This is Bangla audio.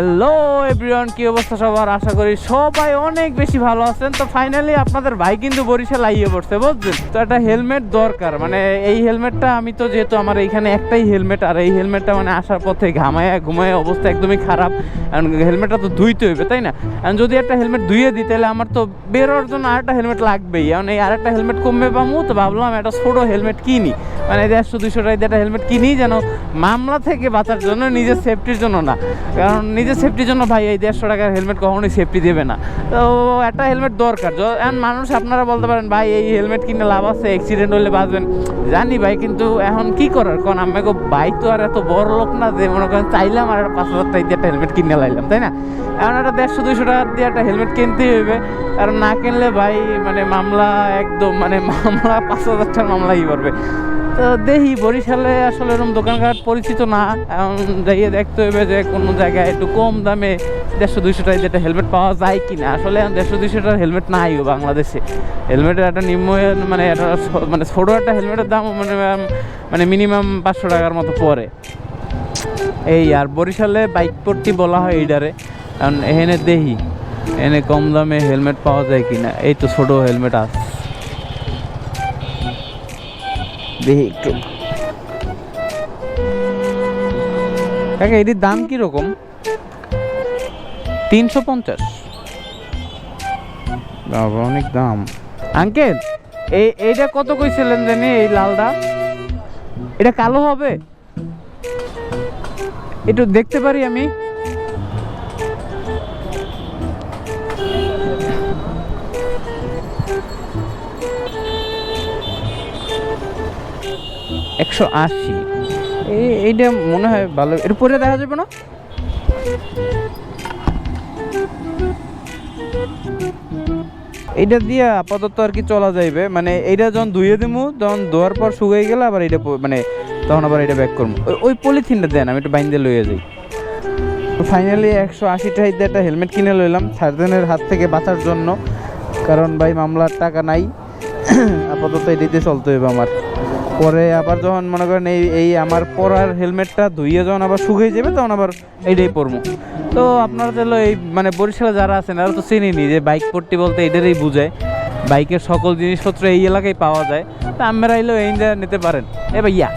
হ্যালো এভরিওয়ান কি অবস্থা সবার? আশা করি সবাই অনেক বেশি ভালো আছেন। তো ফাইনালি আপনাদের ভাই কিন্তু বরিশাল আইয়ে পড়ছে, বুঝছেন? তো একটা হেলমেট দরকার। মানে এই হেলমেটটা আমি তো যেহেতু আমার এইখানে একটাই হেলমেট আর এই হেলমেটটা মানে আসার পথে ঘামায় ঘুমায় অবস্থা একদমই খারাপ। হেলমেটটা তো ধুইতে হইবে, তাই না? যদি একটা হেলমেট ধুয়ে দিই, তাহলে আমার তো বেরোর জন্য আরেকটা হেলমেট লাগবেই। এখন এই আরেকটা হেলমেট কমবে পামু তো ভাবলাম একটা ছোটো হেলমেট কিনি। মানে দেড়শো দুশো টাকা একটা হেলমেট কিনি যেন মামলা থেকে বাঁচার জন্য নিজের সেফটির জন্য না। কারণ নিজের সেফটির জন্য ভাই এই দেড়শো টাকার হেলমেট কখনোই সেফটি দেবে না। তো একটা হেলমেট দরকার। মানুষ আপনারা বলতে পারেন, ভাই, এই হেলমেট কিনে লাভ আছে অ্যাক্সিডেন্ট হলে বাঁচবেন। জানি ভাই, কিন্তু এখন কি করার? কারণ আমাকে বাইক তো আর এত বড় লোক না যে মনে করেন চাইলাম আর পাঁচ হাজার টাকা দিয়ে একটা হেলমেট কিনে লাইলাম, তাই না? এখন একটা দেড়শো দুশো টাকা দিয়ে একটা হেলমেট কিনতেই হবে কারণ না কিনলে ভাই মানে মামলা একদম মানে মামলা পাঁচ হাজার টাকার মামলাই করবে। তো দেখি, বরিশালে আসলে এরকম দোকানঘাট পরিচিত না। যাইয়ে দেখতে হবে যে কোনো জায়গায় একটু কম দামে দেড়শো দুইশো টাকা যেটা হেলমেট পাওয়া যায় কি না আসলে দেড়শো দুইশো টাকার হেলমেট নাই বাংলাদেশে। হেলমেটের একটা নিম্ন মানে একটা মানে ছোটো একটা হেলমেটের দাম মানে মানে মিনিমাম পাঁচশো টাকার মতো পড়ে। এই আর বরিশালে বাইক পট্টি বলা হয় এইটারে কারণ এখানে দেহি এনে কম দামে হেলমেট পাওয়া যায় কি না এই তো ছোটো হেলমেট আছে দেখি একটু। কাকা এটির দাম কীরকম? তিনশো পঞ্চাশ। বাবা অনেক দাম। আঙ্কেল এই এইটা কত কইছিলেন জানি এই লালটা? এটা কালো হবে? একটু দেখতে পারি আমি? একশো আশি। এই, এইটা মনে হয় ভালো। এর পরে দেখা যাবে না? এইটা দিয়ে আপাতত আর কি চলা যাইবে। মানে এইটা যখন ধুয়ে দিমু, তখন ধোয়ার পর শুকিয়ে গেলে আবার এটা মানে তখন আবার এটা ব্যাক করব ওই- পলিথিনটা দেন, আমি একটু বাইন্দে লইয়ে যাই। তো ফাইনালি একশো আশি টাকা একটা হেলমেট কিনে লইলাম, সার্জেনের হাত থেকে বাঁচার জন্য। কারণ ভাই, মামলার টাকা নাই। আপাতত এটাতে চলতে হবে আমার। পরে আবার যখন মনে করেন এই এই আমার পরার হেলমেটটা ধুইয়ে যখন আবার শুকিয়ে যাবে, তখন আবার এইটাই পরবো। তো আপনারা তাহলে এই মানে বরিশালে যারা আছেন তারা তো চিনিনি যে বাইক পড়তে বলতে এটারই বোঝায় বাইকের সকল জিনিসপত্র এই এলাকায় পাওয়া যায়। তা আমরা এলেও এই নিতে পারেন। এ ভাইয়া